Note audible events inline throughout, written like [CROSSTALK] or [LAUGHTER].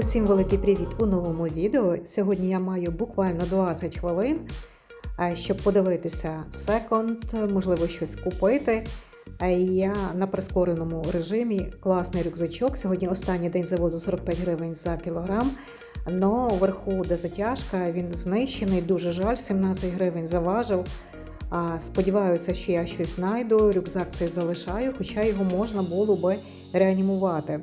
Усім великий привіт у новому відео. Сьогодні я маю буквально 20 хвилин, е, щоб подивитися секонд, можливо, щось купити. Е, Я на прискореному режимі класний рюкзачок. Сьогодні останній день завозу 45 гривень за кілограм. Но вверху, де затяжка, він знищений. Дуже жаль, 17 гривень заважив. Сподіваюся, що я щось знайду. Рюкзак цей залишаю, хоча його можна було би реанімувати.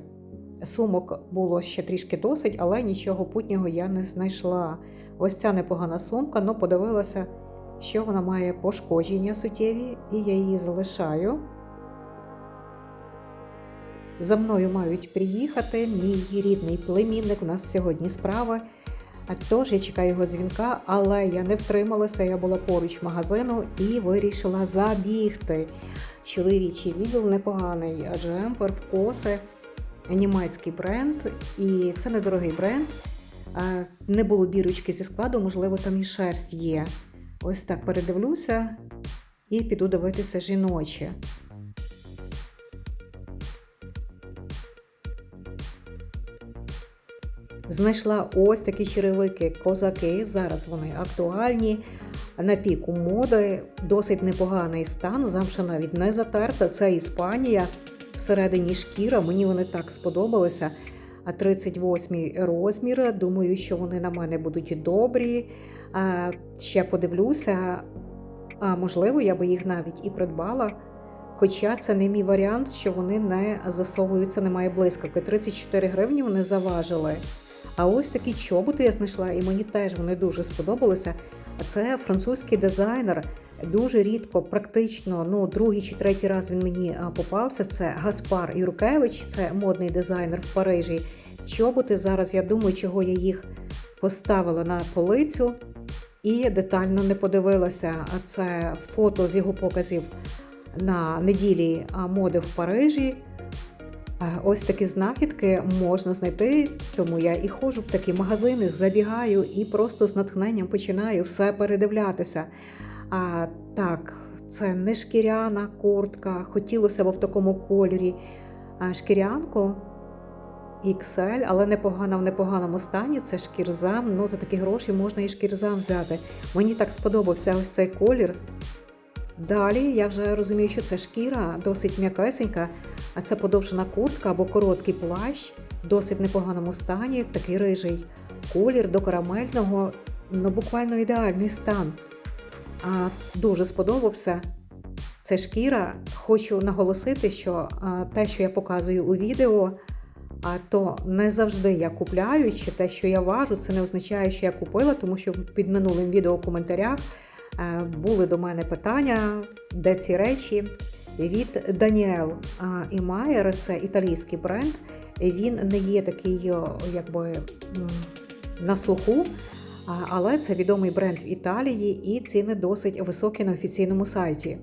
Сумок було ще трішки досить, але нічого путнього я не знайшла. Ось ця непогана сумка, але подивилася, що вона має пошкодження суттєві, і я її залишаю. За мною мають приїхати мій рідний племінник. У нас сьогодні справи. А Тож я чекаю його дзвінка, але я не втрималася. Я була поруч магазину і вирішила забігти. Чоловічий відділ непоганий, джемпер, вкоси, німецький бренд, і це недорогий бренд. Не було бірочки зі складу, можливо, там і шерсть є. Ось так передивлюся і піду дивитися жіноче. Знайшла ось такі черевики козаки. Зараз вони актуальні. На піку моди досить непоганий стан. Замша навіть не затерта. Це Іспанія. Всередині шкіра. Мені вони так сподобалися. А 38 розмір. Думаю, що вони на мене будуть добрі. Ще подивлюся. А можливо, я би їх навіть і придбала. Хоча це не мій варіант, що вони не засовуються, немає блискавки. 34 гривні вони заважили. А ось такі чоботи я знайшла, і мені теж вони дуже сподобалися. Це французький дизайнер. Дуже рідко, практично, ну другий чи третій раз він мені попався. Це Гаспар Юркевич, це модний дизайнер в Парижі. Чоботи зараз я думаю, чого я їх поставила на полицю і детально не подивилася. А це фото з його показів на неділі моди в Парижі. Ось такі знахідки можна знайти, тому я і ходжу в такі магазини, забігаю і просто з натхненням починаю все передивлятися. А так, це не шкіряна куртка, хотілося б в такому кольорі. А шкірянку XL, але непогана в непоганому стані. Це шкірзам. Ну за такі гроші можна і шкірзам взяти. Мені так сподобався ось цей колір. Далі я вже розумію, що це шкіра досить м'якесенька, а це подовжена куртка або короткий плащ, досить непоганому стані, такий рижий колір до карамельного, ну буквально ідеальний стан. А, Дуже сподобався. Це шкіра. Хочу наголосити, що те, що я показую у відео, а то не завжди я купляю, чи те, що я важу, це не означає, що я купила, тому що під минулим відео у коментарях були до мене питання, де ці речі. Від Даніел і Майер, це італійський бренд. Він не є такий, о, якби на слуху, але це відомий бренд в Італії, і ціни досить високі на офіційному сайті.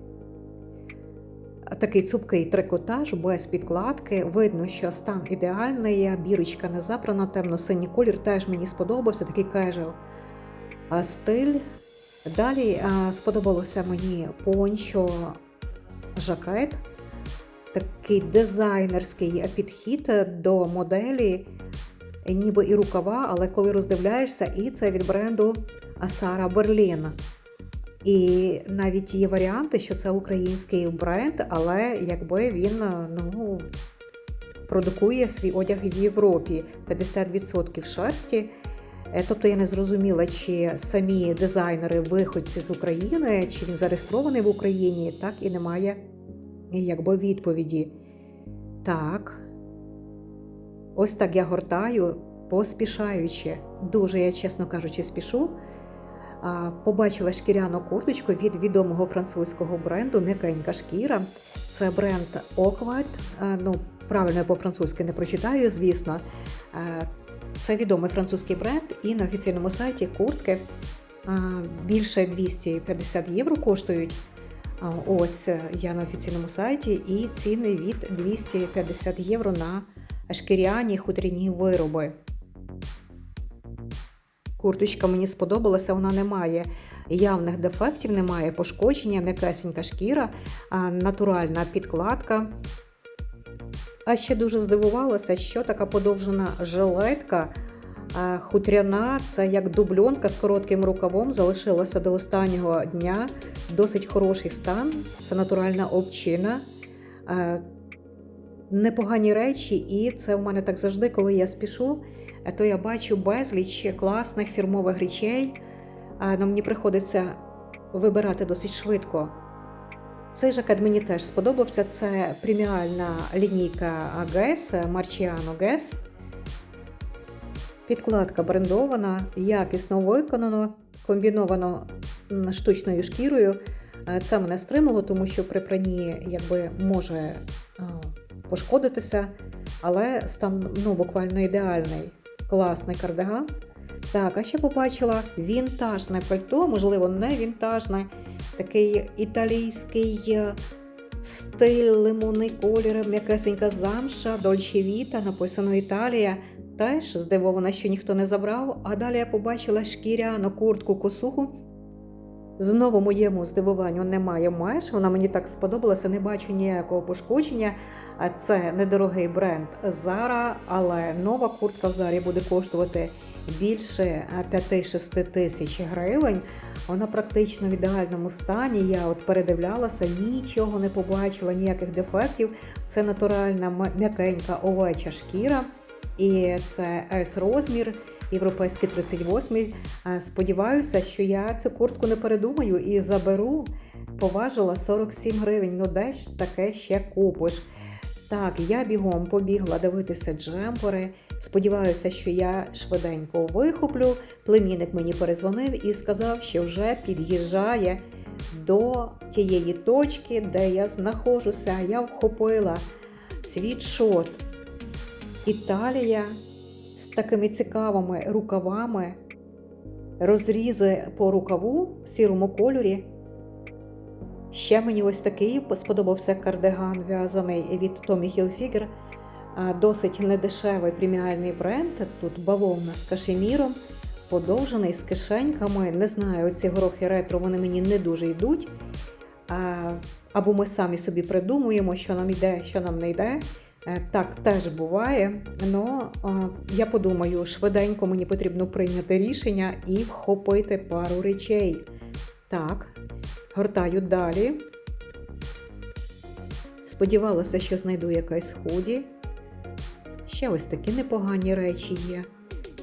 Такий цупкий трикотаж без підкладки. Видно, що стан ідеальний, бірочка не забрана, темно-синій колір теж мені сподобався, такий кежуал а, стиль. Далі а, сподобалося мені пончо жакет, такий дизайнерський підхід до моделі, ніби і рукава, але коли роздивляєшся, і це від бренду Сара Берлін. І навіть є варіанти, що це український бренд, але якби він ну, продукує свій одяг в Європі 50% шерсті. Е, Тобто я не зрозуміла, чи самі дизайнери виходці з України, чи він зареєстрований в Україні, так і немає якби відповіді. Так. Ось так я гортаю, поспішаючи. Дуже я, чесно кажучи, спішу. Побачила шкіряну курточку від відомого французького бренду М'якенька шкіра. Це бренд Окват. Ну, правильно я по-французьки не прочитаю, звісно. Це відомий французький бренд, і на офіційному сайті куртки більше 250 євро коштують. Ось е, я на офіційному сайті, і ціни від 250 євро на шкіряні хутряні вироби. Курточка мені сподобалася, вона не має явних дефектів, немає пошкодження, м'якесенька шкіра, натуральна підкладка. А ще дуже здивувалася, що така подовжена жилетка Хутряна це як дубльонка з коротким рукавом, залишилася до останнього дня. Досить хороший стан, це натуральна овчина. Е, Непогані речі, і це в мене так завжди, коли я спішу, то я бачу безліч класних фірмових речей. А ну, мені приходиться вибирати досить швидко. Цей жакет мені теж сподобався. Це преміальна лінійка АГЕС Marciano GES. Підкладка брендована, якісно виконано, комбіновано штучною шкірою. Е, Це мене стримало, тому що при пранні якби може е, пошкодитися, але стан ну, буквально ідеальний. Класний кардиган. Так, а ще побачила вінтажне пальто, можливо, не вінтажне, такий італійський е, стиль, лимонний колір, м'якесенька замша, Дольче Віта, написано Італія. Теж здивована, що ніхто не забрав. А далі я побачила шкіряну куртку косуху. Знову моєму здивуванню немає меж. Вона мені так сподобалася, не бачу ніякого пошкодження. Це недорогий бренд Zara, але нова куртка в Zara буде коштувати більше 5-6 тисяч гривень. Вона практично в ідеальному стані. Я от передивлялася, нічого не побачила, ніяких дефектів. Це натуральна м'якенька овеча шкіра. І це S розмір, європейський 38. Е, Сподіваюся, що я цю куртку не передумаю і заберу. Поважила 47 гривень. Ну де ж таке ще купиш? Так, я бігом побігла дивитися джемпери. Сподіваюся, що я швиденько вихоплю. Племінник мені перезвонив і сказав, що вже під'їжджає до тієї точки, де я знаходжуся. Я вхопила світшот. Італія з такими цікавими рукавами, розрізи по рукаву в сірому кольорі. Ще мені ось такий сподобався кардиган в'язаний від Tommy Hilfiger. Досить недешевий преміальний бренд. Тут бавовна з кашеміром, подовжений з кишеньками. Не знаю, ці горохи ретро вони мені не дуже йдуть. Або ми самі собі придумуємо, що нам йде, що нам не йде. Е, Так теж буває. Но я подумаю, швиденько мені потрібно прийняти рішення і вхопити пару речей. Так, гортаю далі. Сподівалася, що знайду якесь худі. Ще ось такі непогані речі є.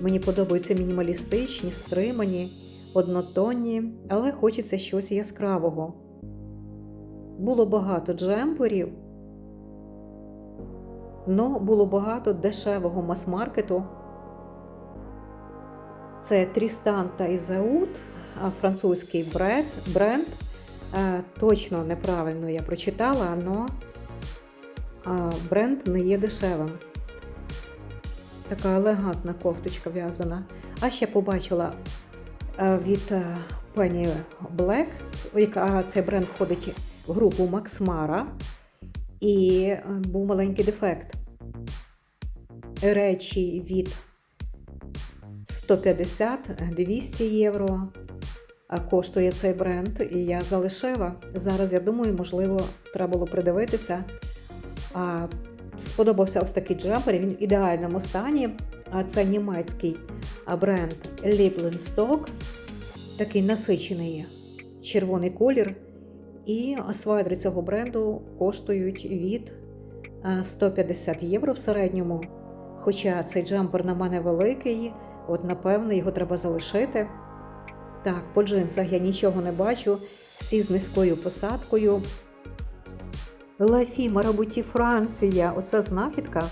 Мені подобаються мінімалістичні, стримані, однотонні, але хочеться щось яскравого. Було багато джемперів, но було багато дешевого мас-маркету. Це Трістан та Ізаут, французький бренд. Точно неправильно я прочитала, але бренд не є дешевим. Така елегантна кофточка в'язана. А ще побачила е, від е, пані ц- яка цей бренд входить в групу Mara. І е, був маленький дефект. Речі від 150-200 євро коштує цей бренд, і я залишила. Зараз я думаю, можливо, треба було придивитися. А, сподобався ось такий джемпер, він в ідеальному стані. А це німецький бренд Lieblenstock, такий насичений червоний колір. І свайдери цього бренду коштують від е, 150 євро в середньому. Хоча цей джемпер на мене великий, от напевно його треба залишити. Так, по джинсах я нічого не бачу, всі з низькою посадкою. Лафі Марабуті Франція, оце знахідка.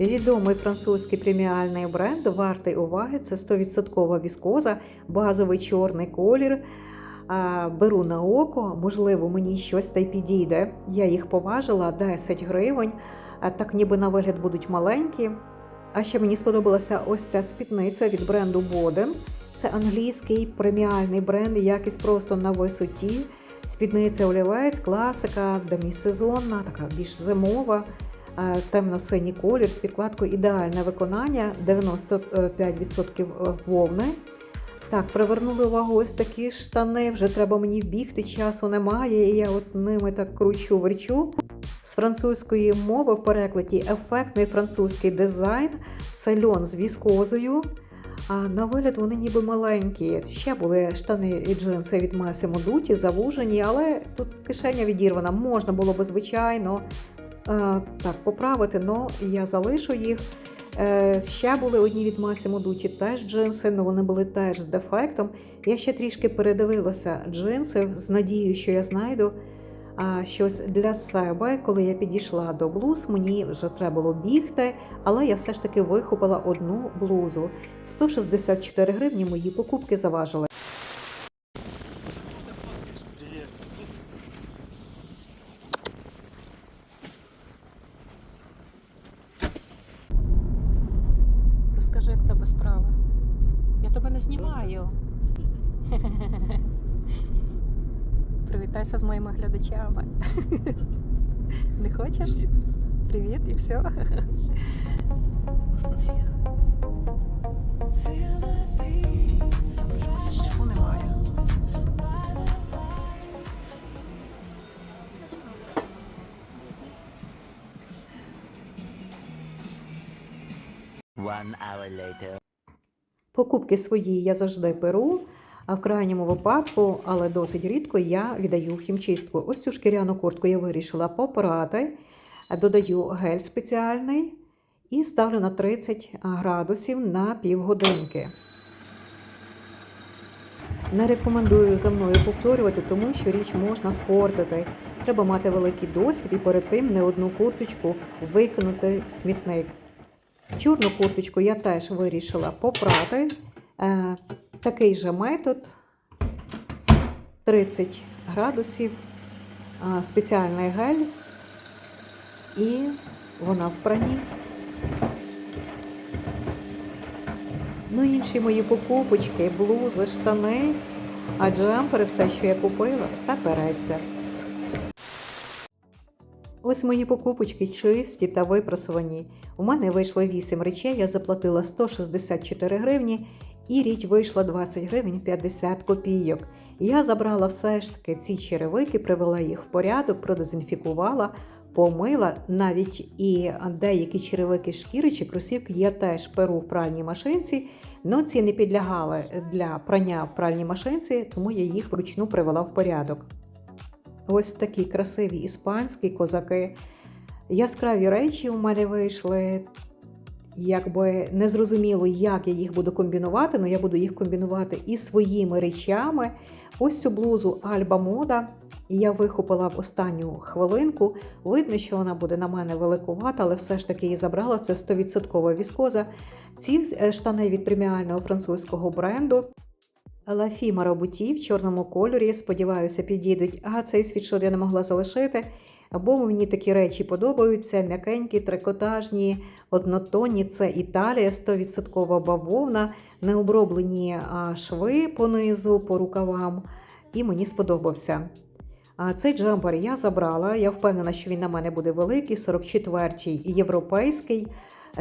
Відомий французький преміальний бренд вартий уваги. Це 100% віскоза, базовий чорний колір. Беру на око, можливо, мені щось та й підійде. Я їх поважила 10 гривень, так ніби на вигляд будуть маленькі. А ще мені сподобалася ось ця спідниця від бренду Боден. Це англійський преміальний бренд, якість просто на висоті. Спідниця олівець, класика, демісезонна, така більш зимова, темно-синій колір з підкладкою ідеальне виконання, 95% вовни. Так, привернули увагу ось такі штани. Вже треба мені бігти, часу немає. І я от ними так кручу верчу. З французької мови в перекладі ефектний французький дизайн. Це льон з віскозою. А на вигляд вони ніби маленькі. Ще були штани і джинси від Massimo Dutti, завужені, але тут кишеня відірвана. Можна було би, звичайно, е, так поправити, але я залишу їх. Е, Ще були одні від Massimo Dutti, теж джинси, але вони були теж з дефектом. Я ще трішки передивилася джинси з надією, що я знайду щось для себе. Коли я підійшла до блуз, мені вже треба було бігти, але я все ж таки вихопила одну блузу. 164 гривні мої покупки заважили. Розкажи, як в тебе справа. Я тебе не знімаю. Привітайся з моїми глядачами. Не хочеш? Привіт і все. Смішку One hour later. Покупки свої я завжди беру, а в крайньому випадку, але досить рідко, я віддаю хімчистку. Ось цю шкіряну куртку я вирішила попрати, додаю гель спеціальний і ставлю на 30 градусів на півгодинки. Не рекомендую за мною повторювати, тому що річ можна спортити. Треба мати великий досвід і перед тим не одну курточку викинути в смітник. Чорну курточку я теж вирішила попрати. Е, такий же метод 30 градусів, е, спеціальний гель, і вона в прані. Ну, інші мої покупочки, блузи, штани, а джемпери, все, що я купила, все береться. Ось мої покупочки чисті та випрасувані. У мене вийшло 8 речей, я заплатила 164 гривні, і річ вийшла 20 гривень 50 копійок. Я забрала все ж таки ці черевики, привела їх в порядок, продезінфікувала, помила. Навіть і деякі черевики шкіри чи кросівки я теж перу в пральній машинці, але ці не підлягали для прання в пральній машинці, тому я їх вручну привела в порядок. Ось такі красиві іспанські козаки. Яскраві речі у мене вийшли. Якби не зрозуміло, як я їх буду комбінувати, але я буду їх комбінувати і своїми речами. Ось цю блузу Альба Мода. Я вихопила в останню хвилинку. Видно, що вона буде на мене великувата, але все ж таки її забрала. Це 100% віскоза. Ці е, штани від преміального французького бренду. Лафі Марабуті в чорному кольорі. Сподіваюся, підійдуть. А цей світшот я не могла залишити, бо мені такі речі подобаються: м'якенькі, трикотажні, однотонні. Це Італія, 100% бавовна, необроблені шви понизу, по рукавам. І мені сподобався. А цей джемпер я забрала. Я впевнена, що він на мене буде великий, 44-й європейський.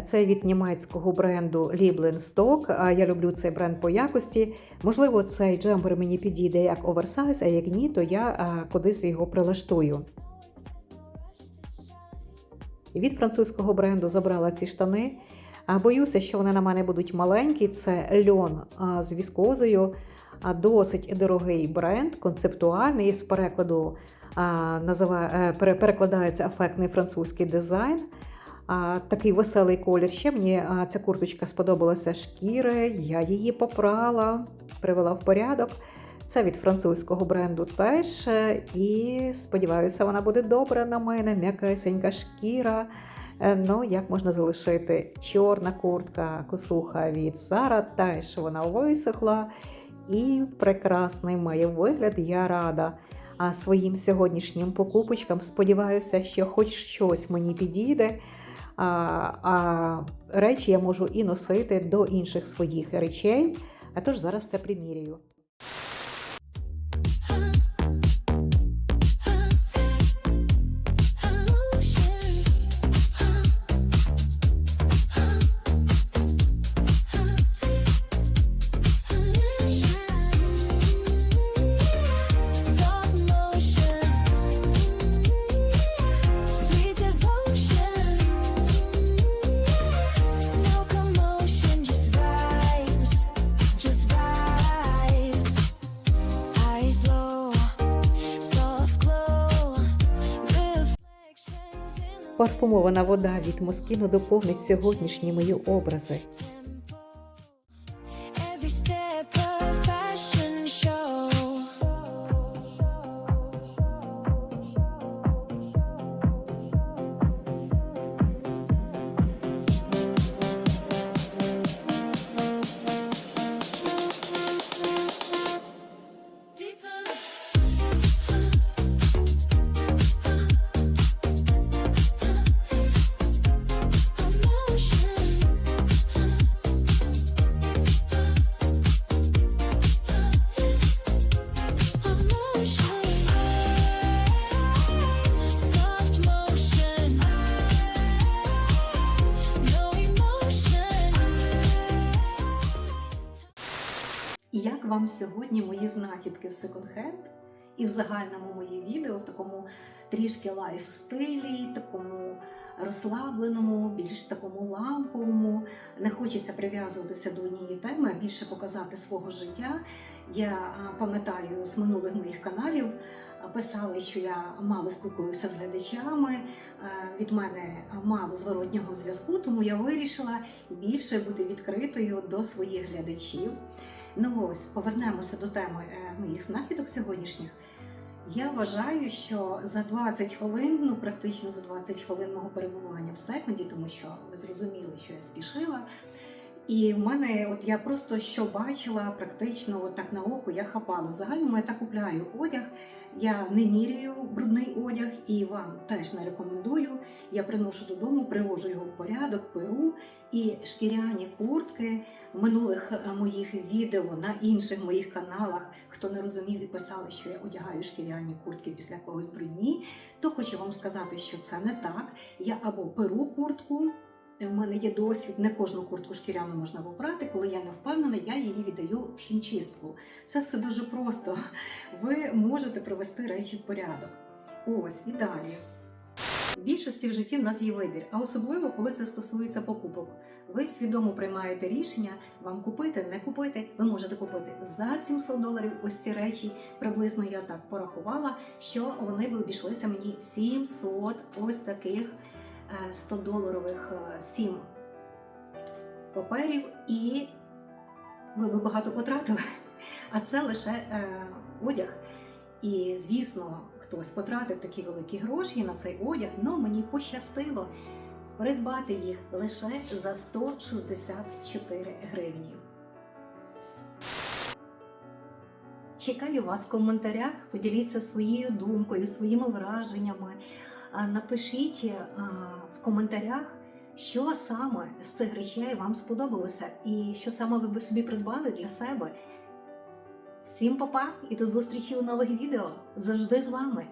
Це від німецького бренду Lieblen Stock. А Я люблю цей бренд по якості. Можливо, цей джемпер мені підійде як оверсайз, а як ні, то я кудись його прилаштую. Від французького бренду забрала ці штани. А Боюся, що вони на мене будуть маленькі. Це льон з віскозою. Досить дорогий бренд, концептуальний з перекладу називає, е, перекладається ефектний французький дизайн. Такий веселий колір. Ще мені ця курточка сподобалася шкіри, я її попрала, привела в порядок. Це від французького бренду теж. е, І сподіваюся, вона буде добра на мене, м'якесенька шкіра. Е, Ну, як можна залишити? Чорна куртка, косуха від Zara, теж вона висохла. І прекрасний має вигляд, я рада. А своїм сьогоднішнім покупочкам сподіваюся, що хоч щось мені підійде. А, а речі я можу і носити до інших своїх речей. А тож зараз все примірюю. Парфумована вода від Москіно доповнить сьогоднішні мої образи. Як вам сьогодні мої знахідки в секонд-хенд і в загальному мої відео в такому трішки лайф-стилі, такому розслабленому, більш такому ламповому. Не хочеться прив'язуватися до однієї теми, а більше показати свого життя. Я пам'ятаю з минулих моїх каналів. Писали, що я мало спілкуюся з глядачами, від мене мало зворотнього зв'язку, тому я вирішила більше бути відкритою до своїх глядачів. Ну ось повернемося до теми е, моїх знахідок сьогоднішніх. Я вважаю, що за 20 хвилин, ну практично за 20 хвилин мого перебування в секунді, тому що ви зрозуміли, що я спішила. І в мене, от я просто що бачила, практично от так на око я хапала. В загальному я так купляю одяг. Я не міряю брудний одяг і вам теж не рекомендую. Я приношу додому, привожу його в порядок, перу і шкіряні куртки в минулих е, моїх відео на інших моїх каналах. Хто не розумів і писали, що я одягаю шкіряні куртки після когось брудні, то хочу вам сказати, що це не так. Я або перу куртку. У мене є досвід, не кожну куртку шкіряну можна попрати. Коли я не впевнена, я її віддаю в хімчистку. Це все дуже просто. Ви можете привести речі в порядок. Ось і далі. Більшості в житті в нас є вибір, а особливо коли це стосується покупок. Ви свідомо приймаєте рішення вам купити, не купити. Ви можете купити за 700 доларів. Ось ці речі. Приблизно я так порахувала, що вони би обійшлися мені в 700 ось таких 100 доларових 7 паперів, і ви би багато потратили. [LAUGHS] А це лише е, одяг. І звісно, хтось потратив такі великі гроші на цей одяг, але мені пощастило придбати їх лише за 164 гривні. Чекаю вас в коментарях. Поділіться своєю думкою, своїми враженнями. Напишіть в коментарях, що саме з цих речей вам сподобалося, і що саме ви би собі придбали для себе. Всім па-па і до зустрічі у нових відео. Завжди з вами.